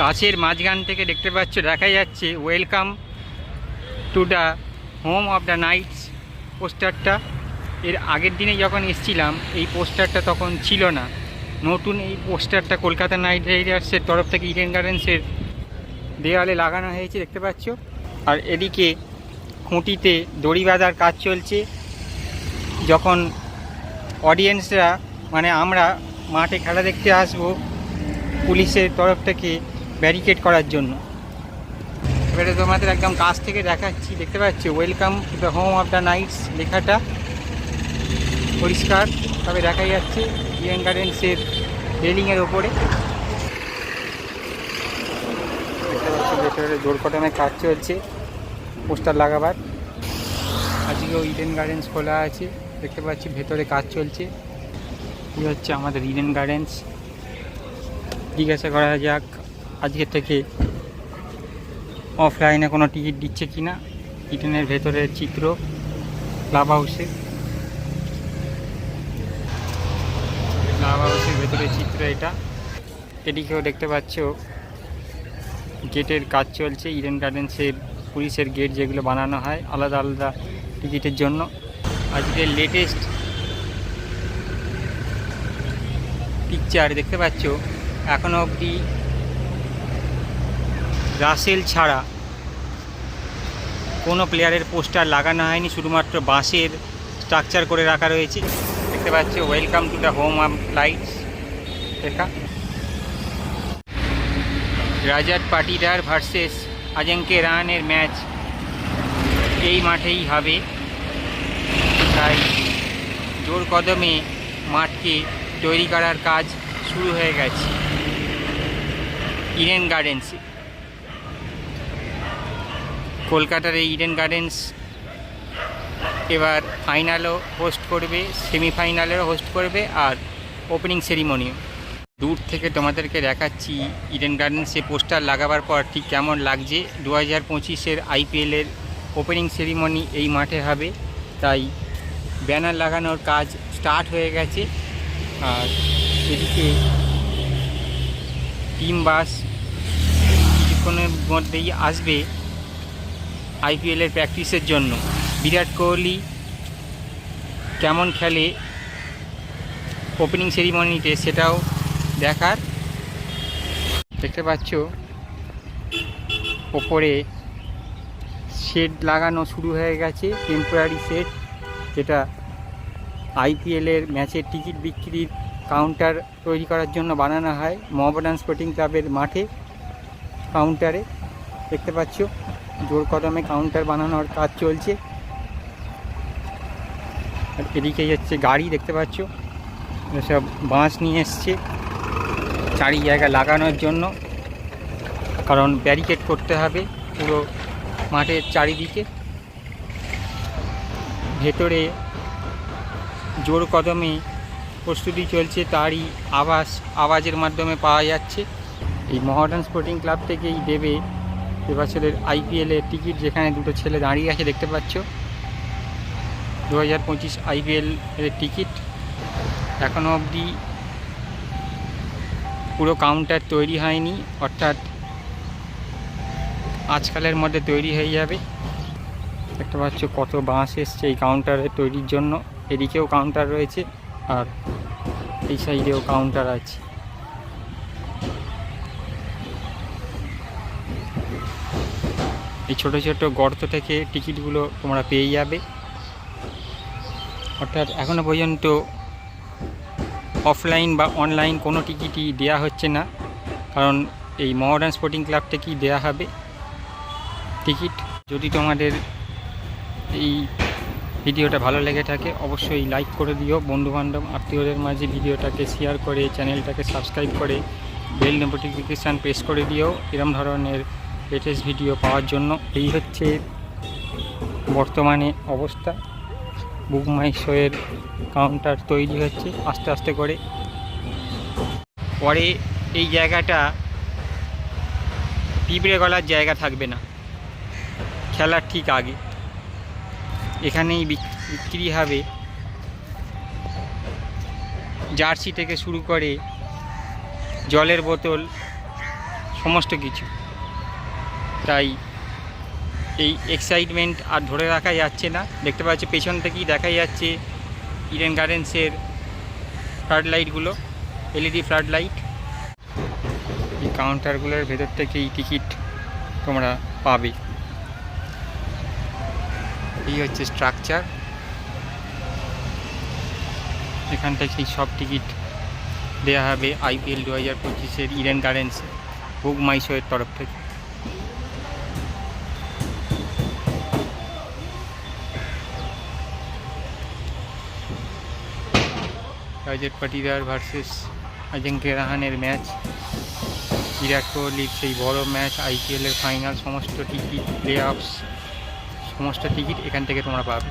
কাছের মাঝখান থেকে দেখতে পাচ্ছ, দেখা যাচ্ছে welcome to the home of the knights পোস্টারটা এর আগের দিনে যখন এসছিলাম, এই পোস্টারটা তখন ছিল না। নতুন এই পোস্টারটা কলকাতা নাইট রাইডার্সের তরফ থেকে ইডেন গার্ডেন্সের দেওয়ালে লাগানো হয়েছে, দেখতে পাচ্ছ। আর এদিকে খুঁটিতে দড়ি বাঁধার কাজ চলছে। যখন অডিয়েন্সরা মানে আমরা মাঠে খেলা দেখতে আসব, পুলিশের তরফ থেকে ব্যারিকেড করার জন্য। এবারে তোমাদের একদম কাছ থেকে দেখাচ্ছি, দেখতে পাচ্ছ? Welcome to the home of the knights লেখাটা পরিষ্কার, তবে দেখা যাচ্ছে ইডেন গার্ডেন্সের রেলিংয়ের ওপরে। দেখতে ভেতরে কাজ চলছে, পোস্টার লাগাবার। আজকেও ইডেন গার্ডেন্স খোলা আছে, দেখতে পাচ্ছি ভেতরে কাজ চলছে। এই হচ্ছে আমাদের ইডেন গার্ডেন্স জিজ্ঞাসা করা যাক আজকের থেকে অফলাইনে কোনো টিকিট দিচ্ছে কি না ইডেনের ভেতরের চিত্র ক্লাব হাউসে ক্লাব হাউসের ভেতরের চিত্র এটা। এদিকেও দেখতে পাচ্ছ গেটের কাজ চলছে ইডেন গার্ডেন্সের পুলিশের গেট যেগুলো বানানো হয়, আলাদা আলাদা টিকিটের জন্য। আজকের লেটেস্ট পিকচার দেখতে পাচ্ছ এখনও অবধি রাসেল ছাড়া কোনো প্লেয়ারের পোস্টার লাগানো হয়নি, শুধুমাত্র বাঁশের স্ট্রাকচার করে রাখা রয়েছে। দেখতে পাচ্ছি welcome to the home of lights লেখা রাজার পাটিদার ভার্সেস আজঙ্কে রানের ম্যাচ এই মাঠেই হবে। তাই জোর কদমে মাঠকে তৈরি করার কাজ শুরু হয়ে গেছে। ইডেন গার্ডেন্সে কলকাতার এই ইডেন গার্ডেন্স এবার ফাইনালও হোস্ট করবে সেমিফাইনালেরও হোস্ট করবে আর ওপেনিং সেরিমনিও দূর থেকে তোমাদেরকে দেখাচ্ছি ইডেন গার্ডেন্সে পোস্টার লাগাবার পর ঠিক কেমন লাগছে। দু হাজার পঁচিশের আইপিএলের ওপেনিং সেরিমনি এই মাঠে হবে, তাই ব্যানার লাগানোর কাজ স্টার্ট হয়ে গেছে। আর এদিকে টিম বাস কিছুক্ষণের মধ্যেই আসবে আইপিএলের প্র্যাকটিসের জন্য। বিরাট কোহলি কেমন খেলে ওপেনিং সেরিমনিতে সেটাও দেখার। দেখতে পাচ্ছ, ওপরে শেড লাগানো শুরু হয়ে গেছে টেম্পোরারি শেড যেটা আইপিএলের ম্যাচের টিকিট বিক্রির কাউন্টার তৈরি করার জন্য বানানো হয়। মোহামেডান স্পোর্টিং ক্লাবের মাঠে কাউন্টারে দেখতে পাচ্ছ জোর কদমে কাউন্টার বানানোর কাজ চলছে। আর এদিকেই হচ্ছে গাড়ি দেখতে পাচ্ছ। সব বাঁশ নিয়ে এসছে। চারি জায়গা লাগানোর জন্য। কারণ ব্যারিকেড করতে হবে পুরো মাঠের চারিদিকে। ভেতরে জোর কদমে প্রস্তুতি চলছে, তারই আওয়াজ, আওয়াজের মাধ্যমে পাওয়া যাচ্ছে। এই মহাডান স্পোর্টিং ক্লাব থেকেই দেবে এবছরের আইপিএলের টিকিট যেখানে দুটো ছেলে দাঁড়িয়ে আছে, দেখতে পাচ্ছ। দু হাজার পঁচিশ আইপিএল এর টিকিট এখনও অবধি পুরো কাউন্টার তৈরি হয়নি, অর্থাৎ আজকালের মধ্যে তৈরি হয়ে যাবে। দেখতে পাচ্ছ কত বাঁশ এসছে এই কাউন্টারের তৈরির জন্য। এদিকেও কাউন্টার রয়েছে, আর এই সাইডেও কাউন্টার আছে। এই ছোট ছোট গর্ত থেকে টিকিটগুলো তোমরা পেয়ে যাবে। অর্থাৎ এখনও পর্যন্ত অফলাইন বা অনলাইন কোনো টিকিটই দেয়া হচ্ছে না। কারণ এই মহাডান স্পোর্টিং ক্লাব থেকেই দেয়া হবে টিকিট। যদি তোমাদের এই ভিডিওটা ভালো লেগে থাকে, অবশ্যই লাইক করে দিও। বন্ধুবান্ধব, আত্মীয়দের মাঝে ভিডিওটাকে শেয়ার করে চ্যানেলটাকে সাবস্ক্রাইব করে বেল নোটিফিকেশান প্রেস করে দিও। এরম ধরনের লেটেস্ট ভিডিও পাওয়ার জন্য। এই হচ্ছে বর্তমানে অবস্থা। বুক মাই শোয়ের কাউন্টার তৈরি হচ্ছে আস্তে আস্তে করে। পরে এই জায়গাটা পিঁপড়ে গলার জায়গা থাকবে না। খেলার ঠিক আগে। এখানেই বিক- বিক্রি হবে। জার্সি থেকে শুরু করে জলের বোতল, সমস্ত কিছু। তাই এই এক্সাইটমেন্ট আর ধরে রাখা যাচ্ছে না। দেখতে পাচ্ছি, পেছন থেকেই দেখা যাচ্ছে ইডেন গার্ডেন্সের ফ্লাড লাইটগুলো এলইডি ফ্লাড লাইট এই কাউন্টারগুলোর ভেতর থেকেই টিকিট তোমরা পাবে। এই হচ্ছে স্ট্রাকচার এখান থেকেই সব টিকিট দেওয়া হবে আইপিএল দু হাজার পঁচিশের ইডেন গার্ডেন্স বুক মাইশোয়ের তরফ থেকে। রাজের পাটিদার ভার্সেস অজিঙ্ক্য রাহানের ম্যাচ বিরাট কোহলির সেই বড় ম্যাচ আইপিএলের ফাইনাল সমস্ত টিকিট প্লে অফস সমস্ত টিকিট এখান থেকে তোমরা পাবে।